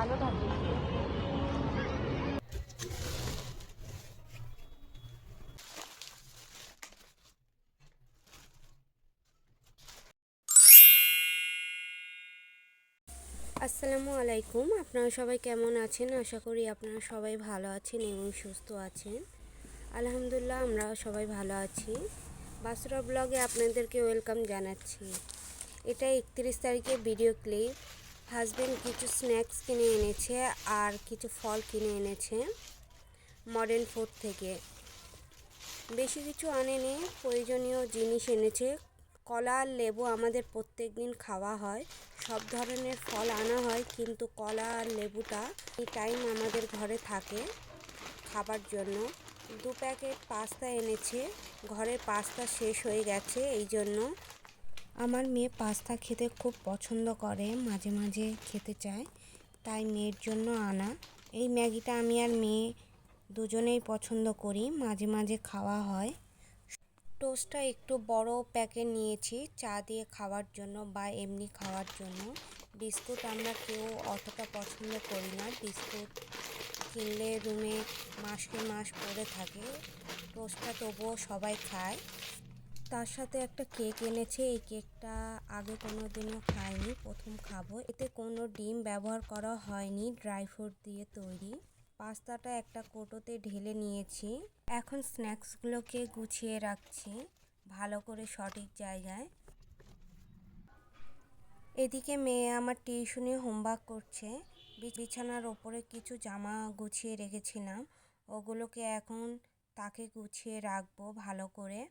আলো থাকে। আসসালামু আলাইকুম। আপনারা সবাই কেমন আছেন? আশা করি আপনারা সবাই ভালো আছেন এবং সুস্থ আছেন। আলহামদুলিল্লাহ, আমরা সবাই ভালো আছি। বাসুরা ব্লগে আপনাদেরকে ওয়েলকাম জানাচ্ছি। এটা একত্রিশ তারিখে ভিডিও ক্লিপ। হাজব্যান্ড কিছু স্ন্যাক্স কিনে এনেছে আর কিছু ফল কিনে এনেছে মডার্ন ফুড থেকে। বেশি কিছু আনেনি, প্রয়োজনীয় জিনিস এনেছে। কলা আর লেবু আমাদের প্রত্যেক দিন খাওয়া হয়। সব ধরনের ফল আনা হয়, কিন্তু কলা আর লেবুটা এই টাইম আমাদের ঘরে থাকে খাবার জন্য। দু প্যাকেট পাস্তা এনেছে ঘরে পাস্তা শেষ হয়ে গেছে এই জন্য আমার মেয়ে পাস্তা খেতে খুব পছন্দ করে, মাঝে মাঝে খেতে চায়, তাই মেয়ের জন্য আনা। এই ম্যাগিটা আমি আর মেয়ে দুজনেই পছন্দ করি, মাঝে মাঝে খাওয়া হয়। টোস্টটা একটু বড় প্যাকেট নিয়েছি, চা দিয়ে খাওয়ার জন্য বা এমনি খাওয়ার জন্য। বিস্কুট আমরা কেউ অতটা পছন্দ করি না, বিস্কুট কিনলে রুমে মাসকে মাস পড়ে থাকে, টোস্টটা তবুও সবাই খায়। তার সাথে একটা কেক এনেছে। এই কেকটা আগে কোনো দিনও খাইনি, প্রথম খাব। এতে কোনো ডিম ব্যবহার করা হয়নি, ড্রাই ফ্রুট দিয়ে তৈরি। পাস্তাটা একটা কোটোতে ঢেলে নিয়েছি। এখন স্ন্যাক্সগুলোকে গুছিয়ে রাখছি, ভালো করে সঠিক জায়গায়। এদিকে মেয়ে আমার টিউশনি হোমওয়ার্ক করছে। বিছানার ওপরে কিছু জামা গুছিয়ে রেখেছিলাম। ওগুলোকে এখন তাকে গুছিয়ে রাখব ভালো করে।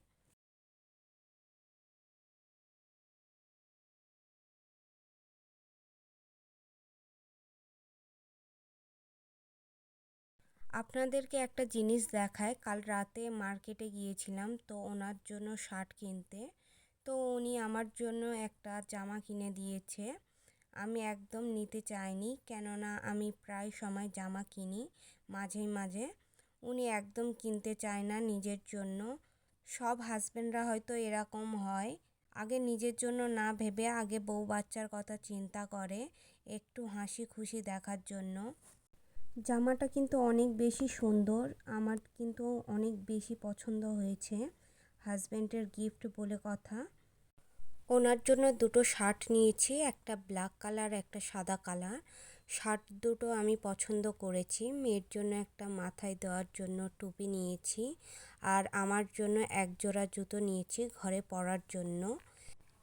আপনাদেরকে একটা জিনিস দেখায়, কাল রাতে মার্কেটে গিয়েছিলাম তো ওনার জন্য শার্ট কিনতে। তো উনি আমার জন্য একটা জামা কিনে দিয়েছে। আমি একদম নিতে চাইনি, কেননা আমি প্রায় সময় জামা কিনি মাঝে মাঝে। উনি একদম কিনতে চায় না নিজের জন্য। সব হাজব্যান্ডরা হয়তো এরকম হয়। আগে নিজের জন্য না ভেবে আগে বউ বাচ্চার কথা চিন্তা করে, একটু হাসি খুশি দেখার জন্য। জামাটা কিন্তু অনেক বেশি সুন্দর। আমার কিন্তু অনেক বেশি পছন্দ হয়েছে। হাজব্যান্ডের গিফট বলে কথা। ওনার জন্য দুটো শার্ট নিয়েছি, একটা ব্ল্যাক কালার, একটা সাদা কালার। শার্ট দুটো আমি পছন্দ করেছি। মেয়ের জন্য একটা মাথায় দেওয়ার জন্য টুপি নিয়েছি আর আমার জন্য এক জোড়া জুতো নিয়েছি ঘরে পরার জন্য।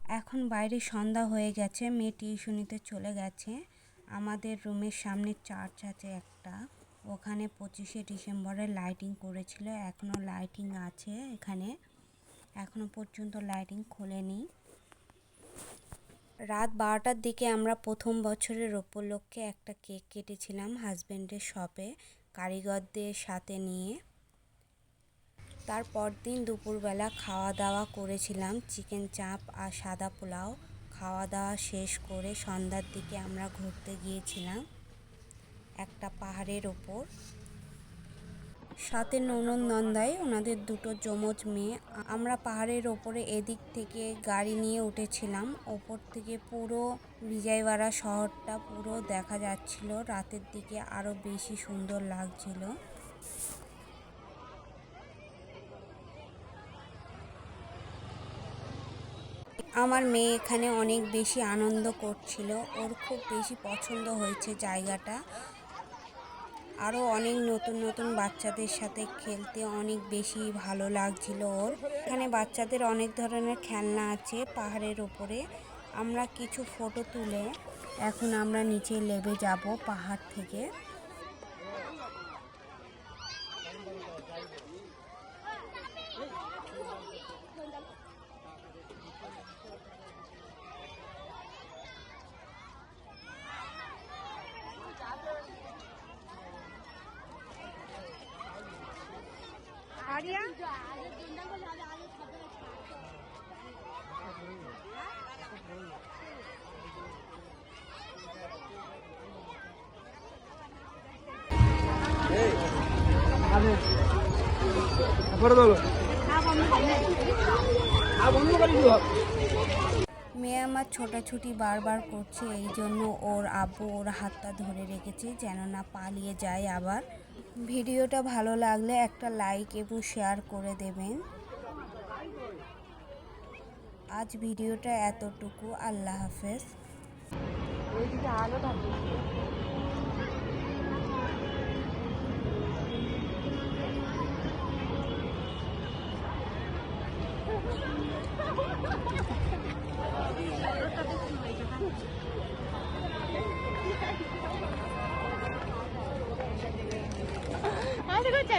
এখন বাইরে সন্ধ্যা হয়ে গেছে, মেয়ে টিউশনিতে চলে গেছে। আমাদের রুমের সামনে চার্চ আছে একটা। ওখানে পঁচিশে ডিসেম্বরে লাইটিং করেছিল। এখনও লাইটিং আছে এখানে। এখনও পর্যন্ত লাইটিং খোলেনি। রাত বারোটার দিকে আমরা প্রথম বছরের উপলক্ষে একটা কেক কেটেছিলাম হাজব্যান্ডের শপে কারিগরদের সাথে নিয়ে। তারপর দিন দুপুরবেলা খাওয়া দাওয়া করেছিলাম, চিকেন চাপ আর সাদা পোলাও। খাওয়া দাওয়া শেষ করে সন্ধ্যার দিকে আমরা ঘুরতে গিয়েছিলাম একটা পাহাড়ের ওপর। সাথে ননদ নন্দাই ওনাদের দুটো যমজ মেয়ে। আমরা পাহাড়ের ওপরে এদিক থেকে গাড়ি নিয়ে উঠেছিলাম। ওপর থেকে পুরো বিজয়ওয়াড়া শহরটা পুরো দেখা যাচ্ছিল। রাতের দিকে আরও বেশি সুন্দর লাগছিল। আমার মেয়ে এখানে অনেক বেশি আনন্দ করছিল। ওর খুব বেশি পছন্দ হয়েছে জায়গাটা। আরও অনেক নতুন নতুন বাচ্চাদের সাথে খেলতে অনেক বেশি ভালো লাগছিল ওর। এখানে বাচ্চাদের অনেক ধরনের খেলনা আছে পাহাড়ের ওপরে আমরা কিছু ফটো তুলে এখন আমরা নিচে লেবে যাব পাহাড় থেকে। মেয়ে আমার ছোটাছুটি বারবার করছে এই জন্য ওর আব্বু ওর হাতটা ধরে রেখেছে যেন না পালিয়ে যায় আবার। ভিডিওটা ভালো লাগলে একটা লাইক এবং শেয়ার করে দেবেন। আজ ভিডিওটা এতটুকু। আল্লাহ হাফেজ।